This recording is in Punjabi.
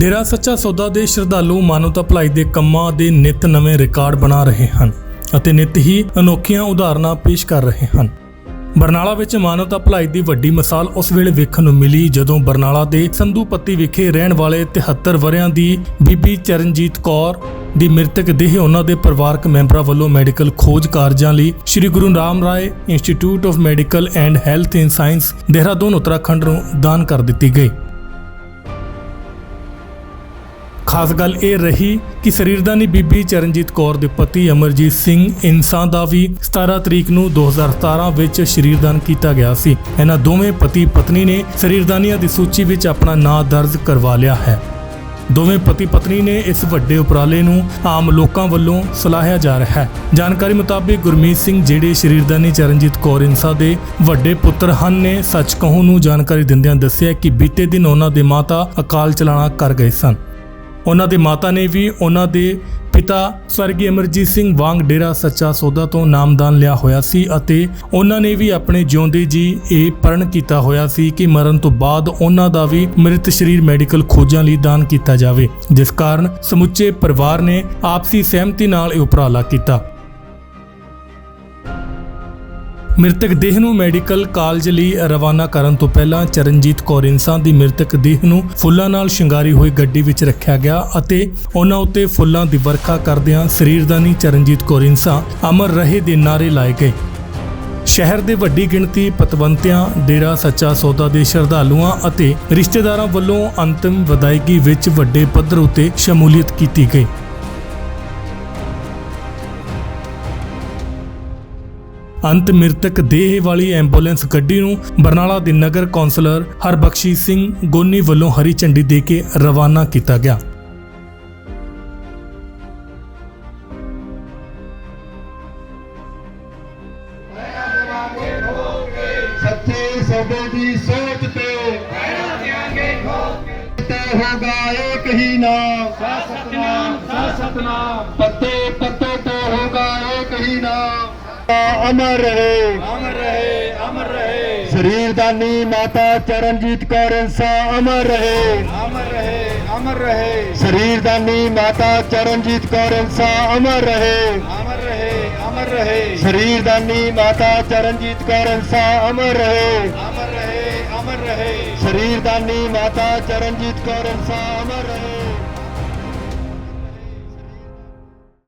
ਡੇਰਾ ਸੱਚਾ ਸੌਦਾ ਦੇ ਸ਼ਰਧਾਲੂ ਮਾਨਵਤਾ ਭਲਾਈ ਦੇ ਕੰਮਾਂ ਦੇ ਨਿਤ ਨਵੇਂ ਰਿਕਾਰਡ ਬਣਾ ਰਹੇ ਹਨ ਅਤੇ ਨਿਤ ਹੀ ਅਨੋਖੀਆਂ ਉਦਾਹਰਨਾਂ ਪੇਸ਼ ਕਰ ਰਹੇ ਹਨ। ਬਰਨਾਲਾ ਵਿੱਚ ਮਾਨਵਤਾ ਭਲਾਈ ਦੀ ਵੱਡੀ ਮਿਸਾਲ ਉਸ ਵੇਲੇ ਵੇਖਣ ਨੂੰ ਮਿਲੀ ਜਦੋਂ ਬਰਨਾਲਾ ਦੇ ਸੰਧੂਪੱਤੀ ਵਿਖੇ ਰਹਿਣ ਵਾਲੇ 73 ਵਰਿਆਂ ਦੀ ਬੀਬੀ ਚਰਨਜੀਤ ਕੌਰ ਦੀ ਮ੍ਰਿਤਕ ਦੇਹ ਉਹਨਾਂ ਦੇ ਪਰਿਵਾਰਕ ਮੈਂਬਰਾਂ ਵੱਲੋਂ ਮੈਡੀਕਲ ਖੋਜ ਕਾਰਜਾਂ ਲਈ Shri Guru Ram Rai institute of medical and health in science, Dehradun, Uttarakhand ਨੂੰ ਦਾਨ ਕਰ ਦਿੱਤੀ ਗਈ। ਖਾਸ ਗੱਲ ਇਹ ਰਹੀ ਕਿ ਸਰੀਰਦਾਨੀ ਬੀਬੀ ਚਰਨਜੀਤ ਕੌਰ ਦੇ ਪਤੀ ਅਮਰਜੀਤ ਸਿੰਘ ਇਨਸਾਨ ਦਾ ਵੀ 17 ਤਰੀਕ ਨੂੰ 2017 ਵਿੱਚ ਸਰੀਰਦਾਨ ਕੀਤਾ ਗਿਆ ਸੀ। ਇਹਨਾਂ ਦੋਵੇਂ ਪਤੀ ਪਤਨੀ ਨੇ ਸਰੀਰਦਾਨੀਆਂ ਦੀ ਸੂਚੀ ਵਿੱਚ ਆਪਣਾ ਨਾਂ ਦਰਜ ਕਰਵਾ ਲਿਆ ਹੈ। ਦੋਵੇਂ ਪਤੀ ਪਤਨੀ ਨੇ ਇਸ ਵੱਡੇ ਉਪਰਾਲੇ ਨੂੰ ਆਮ ਲੋਕਾਂ ਵੱਲੋਂ ਸਲਾਹਿਆ ਜਾ ਰਿਹਾ ਹੈ। ਜਾਣਕਾਰੀ ਮੁਤਾਬਿਕ ਗੁਰਮੀਤ ਸਿੰਘ ਜਿਹੜੇ ਸ਼ਰੀਰਦਾਨੀ ਚਰਨਜੀਤ ਕੌਰ ਇਨਸਾ ਦੇ ਵੱਡੇ ਪੁੱਤਰ ਹਨ ਨੇ, ਸੱਚ ਕਹੂੰ ਨੂੰ ਜਾਣਕਾਰੀ ਦਿੰਦਿਆਂ ਦੱਸਿਆ ਕਿ ਬੀਤੇ ਦਿਨ ਉਹਨਾਂ ਦੇ ਮਾਤਾ ਅਕਾਲ ਚਲਾਣਾ ਕਰ ਗਏ ਸਨ। ਉਹਨਾਂ ਦੇ ਮਾਤਾ ਨੇ ਵੀ ਉਹਨਾਂ ਦੇ ਪਿਤਾ ਸਵਰਗੀ ਅਮਰਜੀਤ ਸਿੰਘ ਵਾਂਗ ਡੇਰਾ ਸੱਚਾ ਸੌਦਾ ਤੋਂ ਨਾਮਦਾਨ ਲਿਆ ਹੋਇਆ ਸੀ ਅਤੇ ਉਹਨਾਂ ਨੇ ਵੀ ਆਪਣੇ ਜਿਉਂਦੇ ਜੀ ਇਹ ਪ੍ਰਣ ਕੀਤਾ ਹੋਇਆ ਸੀ ਕਿ ਮਰਨ ਤੋਂ ਬਾਅਦ ਉਹਨਾਂ ਦਾ ਵੀ ਮ੍ਰਿਤ ਸਰੀਰ ਮੈਡੀਕਲ ਖੋਜਾਂ ਲਈ ਦਾਨ ਕੀਤਾ ਜਾਵੇ, ਜਿਸ ਕਾਰਨ ਸਮੁੱਚੇ ਪਰਿਵਾਰ ਨੇ ਆਪਸੀ ਸਹਿਮਤੀ ਨਾਲ ਇਹ ਉਪਰਾਲਾ ਕੀਤਾ। ਮ੍ਰਿਤਕ ਦੇਹ ਨੂੰ ਮੈਡੀਕਲ ਕਾਲਜ ਲਈ ਰਵਾਨਾ ਕਰਨ ਤੋਂ ਪਹਿਲਾਂ ਚਰਨਜੀਤ ਕੌਰ ਇਨਸਾਨ ਦੀ ਮ੍ਰਿਤਕ ਦੇਹ ਨੂੰ ਫੁੱਲਾਂ ਨਾਲ ਸ਼ਿੰਗਾਰੀ ਹੋਈ ਗੱਡੀ ਵਿੱਚ ਰੱਖਿਆ ਗਿਆ ਅਤੇ ਉਹਨਾਂ ਉੱਤੇ ਫੁੱਲਾਂ ਦੀ ਵਰਖਾ ਕਰਦਿਆਂ ਸਰੀਰਦਾਨੀ ਚਰਨਜੀਤ ਕੌਰ ਇਨਸਾਨ ਅਮਰ ਰਹੇ ਦੇ ਨਾਰੇ ਲਾਏ ਗਏ। ਸ਼ਹਿਰ ਦੇ ਵੱਡੀ ਗਿਣਤੀ ਪਤਵੰਤਿਆਂ, ਡੇਰਾ ਸੱਚਾ ਸੌਦਾ ਦੇ ਸ਼ਰਧਾਲੂਆਂ ਅਤੇ ਰਿਸ਼ਤੇਦਾਰਾਂ ਵੱਲੋਂ ਅੰਤਿਮ ਵਿਦਾਇਗੀ ਵਿੱਚ ਵੱਡੇ ਪੱਧਰ ਉਤੇ ਸ਼ਮੂਲੀਅਤ ਕੀਤੀ ਗਈ। ਅੰਤ ਮ੍ਰਿਤਕ ਦੇਹ ਵਾਲੀ ਐਂਬੂਲੈਂਸ ਗੱਡੀ ਨੂੰ ਬਰਨਾਲਾ ਦੇ ਨਗਰ ਕੌਂਸਲਰ ਹਰਬਖਸ਼ੀ ਸਿੰਘ ਗੋਨੀ ਵੱਲੋਂ ਹਰੀ ਝੰਡੀ ਦੇ ਕੇ ਰਵਾਨਾ ਕੀਤਾ ਗਿਆ। ਸੱਚੇ ਸੌਦੇ ਦੀ ਸੋਚ ਤੇ। ਤੇ ਹੋਗਾ ਇੱਕ ਹੀ ਨਾਮ। ਸਤਨਾਮ ਸਤਨਾਮ। ਪੱਤੇ ਪੱਤੇ ਅਮਰ ਰਹੇ। ਅਮਰ ਰਹੇ ਅਮਰ ਰਹੇ। ਸਰੀਰਦਾਨੀ ਮਾਤਾ ਚਰਨਜੀਤ ਕੌਰ ਇੰਸਾ ਅਮਰ ਰਹੇ। ਅਮਰ ਰਹੇ ਅਮਰ ਰਹੇ। ਸਰੀਰਦਾਨੀ ਮਾਤਾ ਚਰਨਜੀਤ ਕੌਰ ਇੰਸਾ ਅਮਰ ਰਹੇ। ਅਮਰ ਰਹੇ ਅਮਰ ਰਹੇ। ਸਰੀਰਦਾਨੀ ਮਾਤਾ ਚਰਨਜੀਤ ਕੌਰ ਇੰਸਾ ਅਮਰ ਰਹੇ। ਅਮਰ ਰਹੇ ਅਮਰ ਰਹੇ। ਸਰੀਰਦਾਨੀ ਮਾਤਾ ਚਰਨਜੀਤ ਕੌਰ ਇੰਸਾ ਅਮਰ ਰਹੇ।